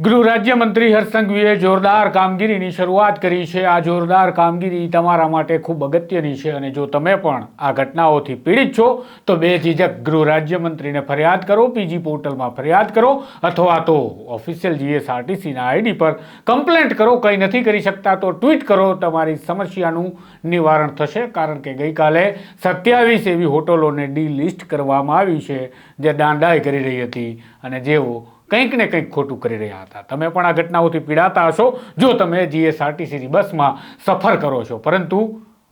ગૃહ રાજ્યમંત્રી હરસંઘવીએ જોરદાર કામગીરીની શરૂઆત કરી છે. આ જોરદાર કામગીરી તમારા માટે ખૂબ અગત્યની છે અને જો તમે પણ આ ઘટનાઓથી પીડિત છો, તો બે ઝીઝક ગૃહ રાજ્યમંત્રીને ફરિયાદ કરો, પીજી પોર્ટલમાં ફરિયાદ કરો, અથવા તો ઓફિશિયલ જીએસઆરટીસીના આઈડી પર કમ્પ્લેન્ટ કરો, કંઈ નથી કરી શકતા તો ટ્વીટ કરો, તમારી સમસ્યાનું નિવારણ થશે. કારણ કે ગઈકાલે સત્યાવીસ એવી હોટલોને ડી લિસ્ટ કરવામાં આવી છે, જે દાંડાઈ કરી રહી હતી અને જેઓ કંઈક ને કંઈક ખોટું કરી રહ્યા હતા. તમે પણ આ ઘટનાઓથી પીડાતા હશો, જો તમે જીએસઆરટીસીની બસમાં સફર કરો છો. પરંતુ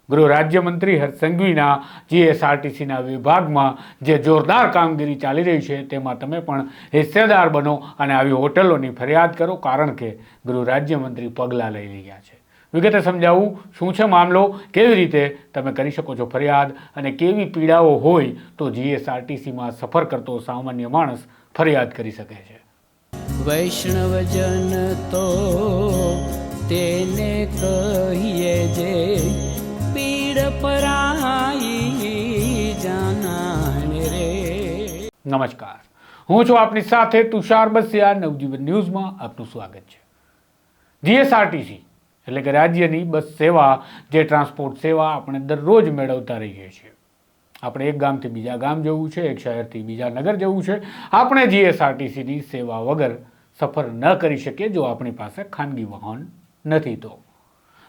ગૃહ રાજ્યમંત્રી હર્ષ સંઘવીના જીએસઆરટીસીના વિભાગમાં જે જોરદાર કામગીરી ચાલી રહી છે, તેમાં તમે પણ હિસ્સેદાર બનો અને આવી હોટલોની ફરિયાદ કરો, કારણ કે ગૃહ રાજ્યમંત્રી પગલાં લઈ રહ્યા છે. વિગતે સમજાવું, શું છે મામલો? કેવી રીતે તમે કરી શકો છો ફરિયાદ? અને કેવી પીડાઓ હોય તો જીએસઆરટીસીમાં સફર કરતો સામાન્ય માણસ ફરિયાદ કરી શકે છે? વૈષ્ણવજન તો તેને કહીએ જે પીડ પરાઈ જાનાને રે. નમસ્કાર. હું છું આપની સાથે તુષાર બસિયા નવજીવન ન્યૂઝમાં આપનું સ્વાગત છે. જીએસઆરટીસી, એટલે કે રાજ્યની બસ સેવા, જે ટ્રાન્સપોર્ટ સેવા આપણે દરરોજ મેળવતા રહીએ છીએ. આપણે એક ગામથી બીજા ગામ જવું છે, એક શહેરથી બીજા નગર જવું છે. આપણે જીએસઆરટીસીની સેવા વગર સફર ન કરી શકીએ જો આપણી પાસે ખાનગી વાહન નથી તો.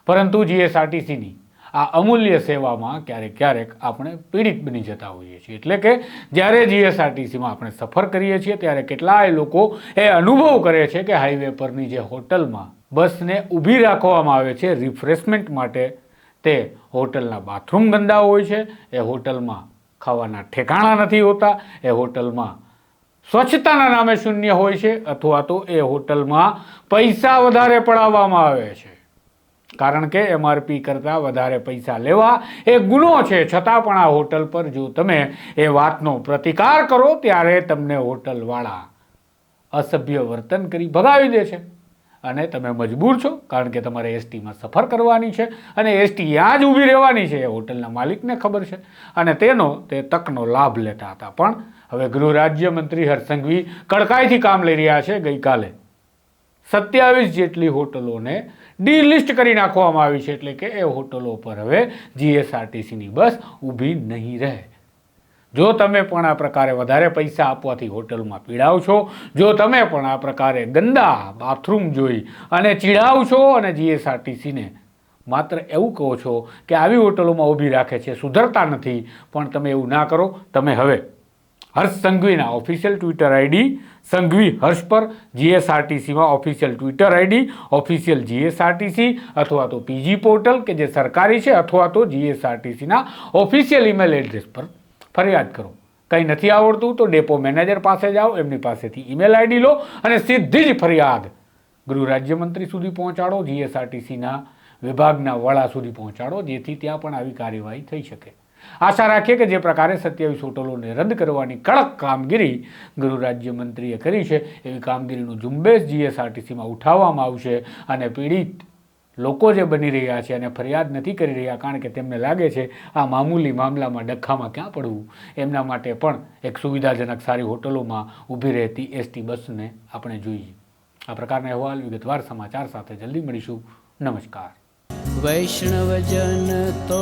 પરંતુ જીએસઆરટીસીની આ અમૂલ્ય સેવામાં ક્યારેક ક્યારેક આપણે પીડિત બની જતા હોઈએ છીએ. એટલે કે જ્યારે જીએસઆરટીસીમાં આપણે સફર કરીએ છીએ, ત્યારે કેટલાય લોકો એ અનુભવ કરે છે કે હાઈવે પરની જે હોટલમાં બસને ઊભી રાખવામાં આવે છે, રિફ્રેશમેન્ટ માટે તે હોટલના બાથરૂમ ગંદા હોય છે, એ હોટલમાં ખાવાના ઠેકાણા નથી હોતા, એ હોટલમાં સ્વચ્છતાના નામે શૂન્ય હોય છે અથવા તો એ હોટલમાં પૈસા વધારે પડાવવામાં આવે છે. કારણ કે એમઆરપી કરતાં વધારે પૈસા લેવા એ ગુનો છે. છતાં પણ આ હોટલ પર જો તમે એ વાતનો પ્રતિકાર કરો ત્યારે તમને હોટલવાળા અસભ્ય વર્તન કરી ભગાવી દે છે. અને તમે મજબૂર છો કારણ કે તમારે એસટીમાં સફર કરવાની છે અને એસટી ત્યાં જ ઊભી રહેવાની છે. એ હોટલના માલિકને ખબર છે અને તેનો, તે તકનો લાભ લેતા હતા. પણ હવે ગૃહ રાજ્યમંત્રી હરસંઘવી સંઘવી કડકાઈથી કામ લઈ રહ્યા છે ગઈકાલે. સત્યાવીસ જેટલી હોટલોને ડી લિસ્ટ કરી નાખવામાં આવી છે એટલે કે એ હોટલો પર હવે જીએસઆરટીસીની બસ ઊભી નહીં રહે. જો તમે પણ આ પ્રકારે વધારે પૈસા આપવાથી હોટલમાં પીડાવ છો જો તમે પણ આ પ્રકારે ગંદા બાથરૂમ જોઈ અને ચીડાવ છો અને જીએસઆરટીસીને, માત્ર એવું કહો છો કે આવી હોટલોમાં ઊભી રાખે છે, સુધરતા નથી, પણ તમે એવું ના કરો, તમે હવે Harsh સંઘવીના official Twitter ID Sanghavi Harsh પર જીએસઆરટીસીમાં official Twitter ID official GSRTC અથવા તો પીજી પોર્ટલ કે જે સરકારી છે અથવા તો જીએસઆરટીસીના ઓફિશિયલ ઈમેલ એડ્રેસ પર ફરિયાદ કરો. કંઈ નથી આવડતું તો ડેપો મેનેજર પાસે જાઓ, એમની પાસેથી ઈમેલ આઈડી લો અને સીધી જ ફરિયાદ ગૃહ રાજ્યમંત્રી સુધી પહોંચાડો જીએસઆરટીસીના વિભાગના વડા સુધી પહોંચાડો, જેથી ત્યાં પણ આવી કાર્યવાહી થઈ શકે. આશા રાખીએ કે જે પ્રકારે સત્યાવીસ હોટલોને રદ કરવાની કડક કામગીરી ગૃહ રાજ્યમંત્રીએ કરી છે. એવી કામગીરીનું ઝુંબેશ જીએસઆરટીસીમાં ઉઠાવવામાં આવશે અને પીડિત લોકો જે બની રહ્યા છે અને ફરિયાદ નથી કરી રહ્યા કારણ કે તેમને લાગે છે આ મામૂલી મામલામાં ડખ્ખામાં ક્યાં પડવું? એમના માટે પણ એક સુવિધાજનક સારી હોટલોમાં ઊભી રહેતી એસટી બસને આપણે જોઈએ. આ પ્રકારના અહેવાલ વિગતવાર સમાચાર સાથે જલ્દી મળીશું. નમસ્કાર. વૈષ્ણવજન તો